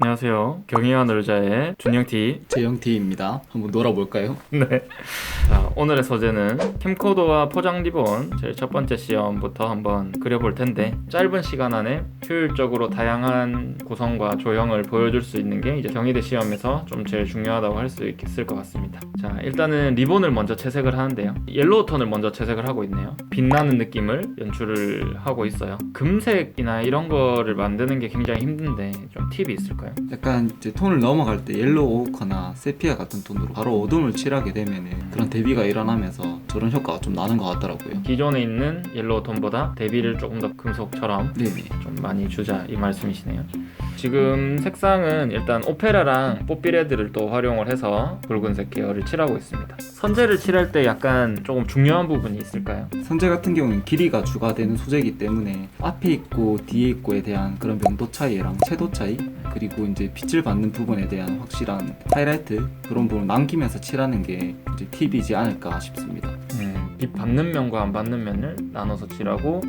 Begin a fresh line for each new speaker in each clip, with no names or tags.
안녕하세요. 경희와 놀자의 준영티.
재영T입니다. 한번 놀아볼까요?
네. 자, 오늘의 소재는 캠코더와 포장 리본 제일 첫 번째 시험부터 한번 그려볼 텐데 짧은 시간 안에 효율적으로 다양한 구성과 조형을 보여줄 수 있는 게 이제 경희대 시험에서 좀 제일 중요하다고 할 수 있을 것 같습니다. 자, 일단은 리본을 먼저 채색을 하는데요. 옐로우 톤을 먼저 채색을 하고 있네요. 빛나는 느낌을 연출을 하고 있어요. 금색이나 이런 거를 만드는 게 굉장히 힘든데 좀 팁이 있을까요?
약간 이제 톤을 넘어갈 때 옐로우 오커나 세피아 같은 톤으로 바로 어둠을 칠하게 되면은 그런 대비가 일어나면서 저런 효과가 좀 나는 것 같더라고요.
기존에 있는 옐로우 톤보다 대비를 조금 더 금속처럼
네네.
좀 많이 주자 이 말씀이시네요. 지금 색상은 일단 오페라랑 뽀삐레드를 또 활용을 해서 붉은색 계열을 칠하고 있습니다. 선재를 칠할 때 약간 조금 중요한 부분이 있을까요?
선재 같은 경우는 길이가 주가 되는 소재이기 때문에 앞에 있고 뒤에 있고에 대한 그런 명도 차이랑 채도 차이 그리고 이제 빛을 받는 부분에 대한 확실한 하이라이트 그런 부분을 남기면서 칠하는 게 이제 팁이지 않을까 싶습니다.
음, 빛 받는 면과 안 받는 면을 나눠서 칠하고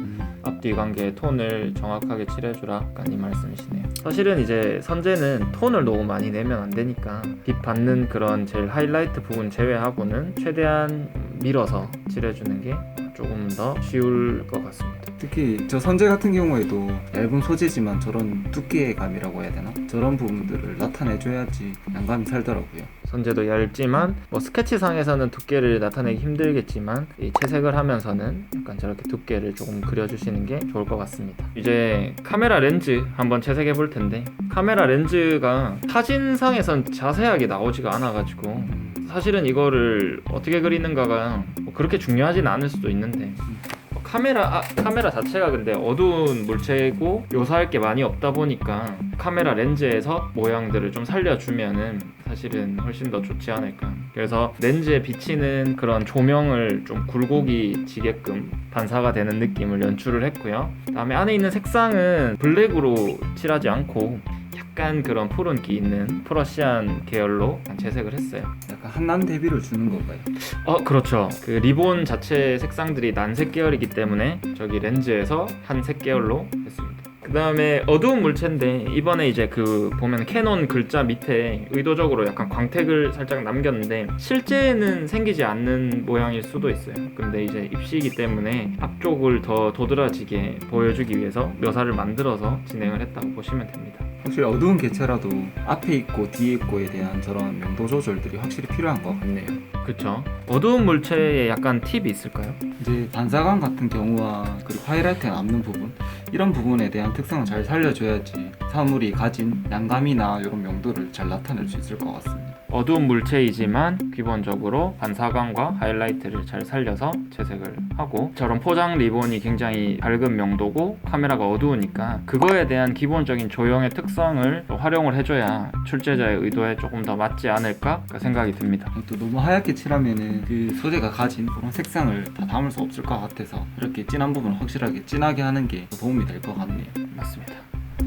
앞뒤 관계 톤을 정확하게 칠해주라 약간 이 말씀이시네요. 사실은 이제 선재는 톤을 너무 많이 내면 안 되니까 빛 받는 그런 제일 하이라이트 부분 제외하고는 최대한 밀어서 칠해주는 게 조금 더 쉬울 것 같습니다.
특히 저 선재 같은 경우에도 얇은 소재지만 저런 두께감이라고 해야 되나? 저런 부분들을 나타내줘야지 양감이 살더라고요.
선재도 얇지만 뭐 스케치상에서는 두께를 나타내기 힘들겠지만 이 채색을 하면서는 약간 저렇게 두께를 조금 그려주시는 게 좋을 것 같습니다. 이제 카메라 렌즈 한번 채색해 볼 텐데 카메라 렌즈가 사진상에선 자세하게 나오지가 않아가지고 사실은 이거를 어떻게 그리는가가 뭐 그렇게 중요하진 않을 수도 있는데 뭐 카메라 아, 카메라 자체가 근데 어두운 물체고 묘사할 게 많이 없다 보니까 카메라 렌즈에서 모양들을 좀 살려주면은 사실은 훨씬 더 좋지 않을까. 그래서 렌즈에 비치는 그런 조명을 좀 굴곡이 지게끔 반사가 되는 느낌을 연출을 했고요. 그다음에 안에 있는 색상은 블랙으로 칠하지 않고 약간 그런 푸른 기 있는 프러시안 계열로 채색을 했어요.
약간 한남 대비를 주는 건가요?
어 그렇죠 그 리본 자체 색상들이 난색 계열이기 때문에 저기 렌즈에서 한색 계열로 했습니다 그 다음에 어두운 물체인데 이번에 이제 그 보면 캐논 글자 밑에 의도적으로 약간 광택을 살짝 남겼는데 실제는 생기지 않는 모양일 수도 있어요 근데 이제 입시이기 때문에 앞쪽을 더 도드라지게 보여주기 위해서 묘사를 만들어서 진행을 했다고 보시면 됩니다
확실히 어두운 개체라도 앞에 있고 뒤에 있고에 대한 저런 명도 조절들이 확실히 필요한 것 같네요.
그쵸 어두운 물체에 약간 팁이 있을까요?
이제 반사감 같은 경우와 그리고 하이라이트가 남는 부분 이런 부분에 대한 특성을 잘 살려줘야지 사물이 가진 양감이나 이런 명도를 잘 나타낼 수 있을 것 같습니다.
어두운 물체이지만 기본적으로 반사광과 하이라이트를 잘 살려서 채색을 하고 저런 포장 리본이 굉장히 밝은 명도고 카메라가 어두우니까 그거에 대한 기본적인 조형의 특성을 또 활용을 해줘야 출제자의 의도에 조금 더 맞지 않을까 생각이 듭니다.
또 너무 하얗게 칠하면은 그 소재가 가진 그런 색상을 다 담을 수 없을 것 같아서 이렇게 진한 부분을 확실하게 진하게 하는 게 도움이 될 것 같네요.
맞습니다.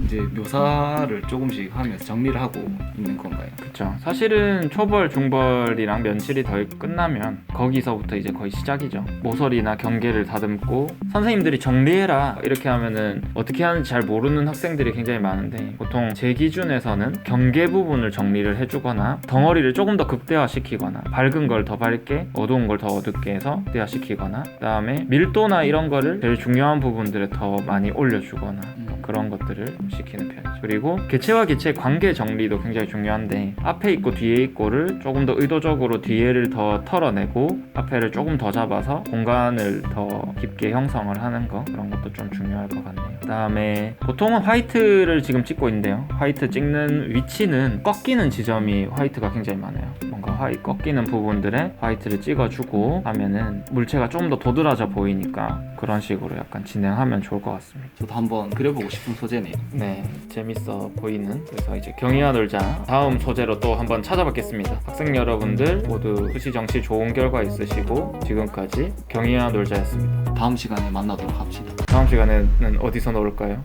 이제 묘사를 조금씩 하면서 정리를 하고 있는 건가요?
그쵸. 사실은 초벌, 중벌이랑 면칠이 더 끝나면 거기서부터 이제 거의 시작이죠. 모서리나 경계를 다듬고 선생님들이 정리해라 이렇게 하면은 어떻게 하는지 잘 모르는 학생들이 굉장히 많은데 보통 제 기준에서는 경계 부분을 정리를 해주거나 덩어리를 조금 더 극대화시키거나 밝은 걸 더 밝게 어두운 걸 더 어둡게 해서 극대화시키거나 그다음에 밀도나 이런 거를 제일 중요한 부분들에 더 많이 올려주거나 뭐 그런 것들을 시키는 편이죠. 그리고 개체와 개체의 관계 정리도 굉장히 중요한데 앞에 있고 뒤에 있고를 조금 더 의도적으로 뒤에를 더 털어내고 앞에를 조금 더 잡아서 공간을 더 깊게 형성을 하는 거 그런 것도 좀 중요할 것 같네요. 그다음에 보통은 화이트를 지금 찍고 있는데요. 화이트 찍는 위치는 꺾이는 지점이 화이트가 굉장히 많아요. 뭔가 화이 꺾이는 부분들에 화이트를 찍어주고 하면은 물체가 조금 더 도드라져 보이니까 그런 식으로 약간 진행하면 좋을 것 같습니다.
저도 한번 그려보고 싶은 소재네요.
네, 재밌어 보이는 그래서 이제 경희와 놀자 다음 소재로 또 한번 찾아뵙겠습니다. 학생 여러분들 모두 수시 정시 좋은 결과 있으시고 지금까지 경희와 놀자였습니다.
다음 시간에 만나도록 합시다.
다음 시간에는 어디서 놀까요?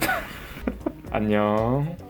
안녕.